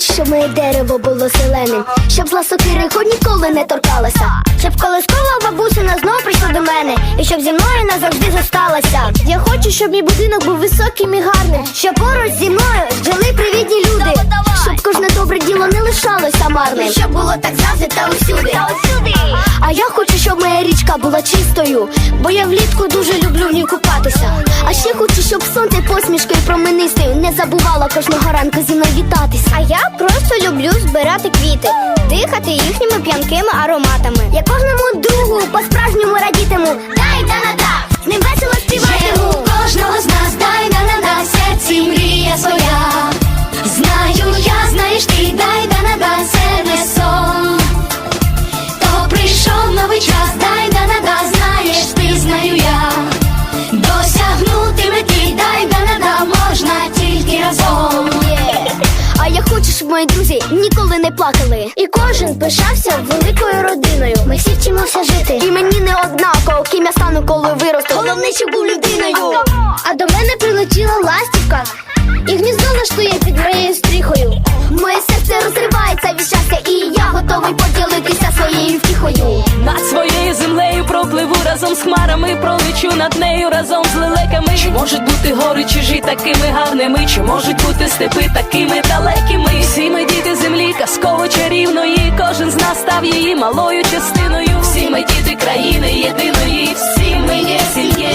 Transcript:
щоб моє дерево було зеленим, щоб зла сокири ніколи не торкалася, щоб колискова бабусина знов прийшла до мене, і щоб зі мною назавжди зосталася. Я хочу, щоб мій будинок був високим і гарним, щоб поруч зі мною жили привітні люди, щоб кожне добре діло не лишалося марним, щоб було так завжди та усюди. А я хочу, щоб моя річка була чистою, бо я влітку дуже люблю в ній купатися. А ще хочу, щоб сонце посмішкою променистою не забувало кожного ранку зі мною вітатися. А я просто люблю збирати квіти, дихати їхніми п'янкими ароматами. Я кожному другу разом. А я хочу, щоб мої друзі ніколи не плакали. І кожен пишався великою родиною. Ми всі вчимося жити. І мені не однаково, ким я стану, коли виросту. Головне, щоб був людиною. А до мене своєю втіхою. Над своєю землею пропливу разом з хмарами, пролечу над нею разом з лелеками. Чи можуть бути гори чужі такими гарними? Чи можуть бути степи такими далекими? Всі ми діти землі, казково чарівної. Кожен з нас став її малою частиною. Всі ми діти країни єдиної, всі ми є сім'єю.